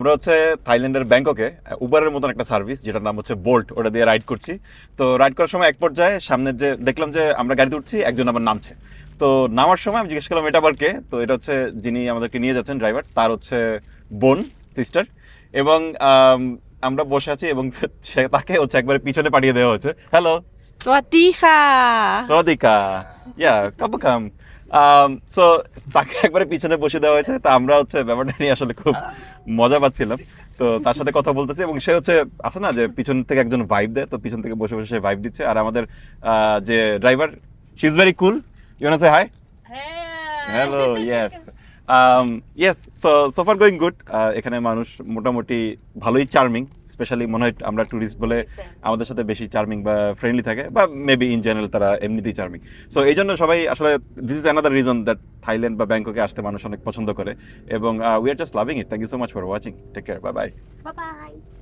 আমরা হচ্ছে থাইল্যান্ডের ব্যাংককে উবারের মতন একটা সার্ভিস যেটার নাম হচ্ছে বোল্ট ওটা দিয়ে রাইড করছি। তো রাইড করার সময় এক পর্যায়ে সামনে যে দেখলাম যে আমরা গাড়িতে উঠছি একজন আবার নামছে। তো নামার সময় আমি জিজ্ঞেস করলাম এটা আবার তো এটা হচ্ছে যিনি আমাদেরকে নিয়ে যাচ্ছেন ড্রাইভার তার হচ্ছে বোন সিস্টার। এবং আমরা বসে আছি এবং সে তাকে হচ্ছে একবারে পিছনে পাঠিয়ে দেওয়া হয়েছে। হ্যালো। সোয়াদিকা। সোয়াদিকা। ইয়া কাম সো তাকে একবারে পিছনে বসে দেওয়া হয়েছে। তা আমরা হচ্ছে ব্যাপারটা নিয়ে আসলে খুব মজা পাচ্ছিলাম। তো তার সাথে কথা বলতেছি এবং সে হচ্ছে আছে না যে পিছন থেকে একজন ভাইব দেয় তো পিছন থেকে বসে বসে সে ভাইব দিচ্ছে। আর আমাদের আহ, যে driver she is very cool you say hi hello yes yes so so far going good এখানে মানুষ মোটামুটি ভালোই চার্মিং স্পেশালি মনে হয় আমরা ট্যুরিস্ট বলে আমাদের সাথে বেশি চার্মিং বা ফ্রেন্ডলি থাকে, বা মেবি ইন জেনারেল তারা এমনিতেই চার্মিং সো এই জন্য সবাই আসলে this is another reason that Thailand বা ব্যাংককে আসতে মানুষ অনেক পছন্দ করে, এবং we are just loving it thank you so much for watching take care bye bye bye.